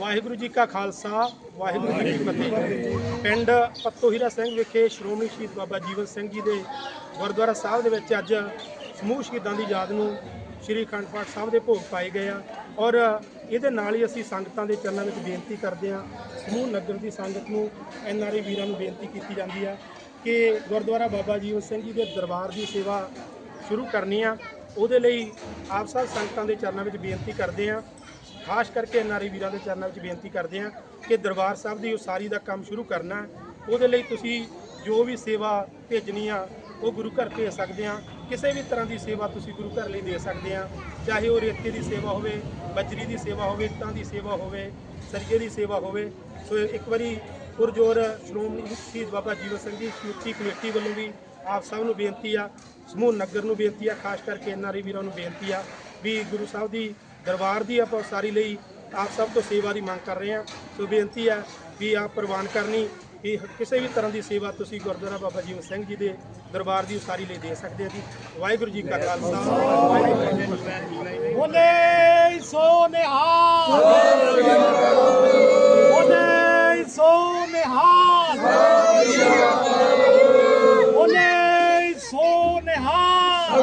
ਵਾਹਿਗੁਰੂ ਜੀ ਕਾ ਖਾਲਸਾ, ਵਾਹਿਗੁਰੂ ਜੀ ਕੀ ਫਤਿਹ। ਪਿੰਡ ਪੱਤੋਹੀਰਾ ਸਿੰਘ ਵਿਖੇ ਸ਼੍ਰੋਮਣੀ ਸ਼ਹੀਦ ਬਾਬਾ ਜੀਵਨ ਸਿੰਘ ਜੀ ਦੇ ਗੁਰਦੁਆਰਾ ਸਾਹਿਬ ਦੇ ਵਿੱਚ ਅੱਜ ਸਮੂਹ ਸ਼ਹੀਦਾਂ ਦੀ ਯਾਦ ਨੂੰ ਸ੍ਰੀ ਅਖੰਡ ਪਾਠ ਸਾਹਿਬ ਦੇ ਭੋਗ ਪਾਏ ਗਏ ਆ ਔਰ ਇਹਦੇ ਨਾਲ ਹੀ ਅਸੀਂ ਸੰਗਤਾਂ ਦੇ ਚਰਨਾਂ ਵਿੱਚ ਬੇਨਤੀ ਕਰਦੇ ਹਾਂ, ਸਮੂਹ ਨਗਰ ਦੀ ਸੰਗਤ ਨੂੰ ਐਨਆਰਏ ਵੀਰਾਂ ਨੂੰ ਬੇਨਤੀ ਕੀਤੀ ਜਾਂਦੀ ਆ ਕਿ ਗੁਰਦੁਆਰਾ ਬਾਬਾ ਜੀਵਨ ਸਿੰਘ ਜੀ ਦੇ ਦਰਬਾਰ ਦੀ ਸੇਵਾ ਸ਼ੁਰੂ ਕਰਨੀ ਆ। ਉਹਦੇ ਲਈ ਆਪ ਸਭ ਸੰਗਤਾਂ ਦੇ ਚਰਨਾਂ ਵਿੱਚ ਬੇਨਤੀ ਕਰਦੇ ਆ ਖਾਸ ਕਰਕੇ ਐਨਆਰਆਈ ਵੀਰਾਂ ਦੇ ਚਰਨਾਂ ਵਿੱਚ ਬੇਨਤੀ ਕਰਦੇ ਹਾਂ ਕਿ ਦਰਬਾਰ ਸਾਹਿਬ ਦੀ ਉਸਾਰੀ ਦਾ ਕੰਮ ਸ਼ੁਰੂ ਕਰਨਾ ਉਹਦੇ ਲਈ ਤੁਸੀਂ ਜੋ ਵੀ ਸੇਵਾ ਭੇਜਣੀ ਆ, ਉਹ ਗੁਰੂ ਘਰ ਭੇਜ ਸਕਦੇ ਆ ਕਿਸੇ ਵੀ ਤਰ੍ਹਾਂ ਦੀ ਸੇਵਾ ਤੁਸੀਂ ਗੁਰੂ ਘਰ ਲਈ ਦੇ ਸਕਦੇ ਆ ਚਾਹੇ ਉਹ ਰੇਤੇ ਦੀ ਸੇਵਾ ਹੋਵੇ, ਬਜਰੀ ਦੀ ਸੇਵਾ ਹੋਵੇ, ਇੱਟਾਂ ਦੀ ਸੇਵਾ ਹੋਵੇ ਸਰਗੇ ਦੀ ਸੇਵਾ ਹੋਵੇ। ਸੋ ਇੱਕ ਵਾਰੀ ਪੁਰਜੋਰ ਸ਼੍ਰੋਮਣੀ ਸ਼ਹੀਦ ਬਾਬਾ ਜੀਵਨ ਸਿੰਘ ਜੀ, ਸਮੁੱਚੀ ਕਮੇਟੀ ਵੱਲੋਂ ਵੀ ਆਪ ਸਭ ਨੂੰ ਬੇਨਤੀ ਆ, ਸਮੂਹ ਨਗਰ ਨੂੰ ਬੇਨਤੀ ਆ, ਖਾਸ ਕਰਕੇ ਐਨਆਰਆਈ ਵੀਰਾਂ ਨੂੰ ਬੇਨਤੀ ਆ, ਵੀ ਗੁਰੂ ਸਾਹਿਬ ਦੀ ਦਰਬਾਰ ਦੀ ਆਪਾਂ ਉਸਾਰੀ ਲਈ ਆਪ ਸਭ ਤੋਂ ਸੇਵਾ ਦੀ ਮੰਗ ਕਰ ਰਹੇ ਹਾਂ। ਸੋ ਬੇਨਤੀ ਹੈ ਵੀ ਆਪ ਪ੍ਰਵਾਨ ਕਰਨੀ ਕਿ ਕਿਸੇ ਵੀ ਤਰ੍ਹਾਂ ਦੀ ਸੇਵਾ ਤੁਸੀਂ ਗੁਰਦੁਆਰਾ ਬਾਬਾ ਜੀਵਨ ਸਿੰਘ ਜੀ ਦੇ ਦਰਬਾਰ ਦੀ ਉਸਾਰੀ ਲਈ ਦੇ ਸਕਦੇ ਹੋ ਜੀ। ਵਾਹਿਗੁਰੂ ਜੀ ਕਾ ਖਾਲਸਾ, ਵਾਹਿਗੁਰੂ ਜੀ ਕੀ ਫਤਿਹ। ਬੋਲੇ ਸੋ ਨਿਹਾਲ ਬੋਲੇ ਸੋ ਨਿਹਾਲ, ਬੋਲੇ ਸੋ ਨਿਹਾਲ।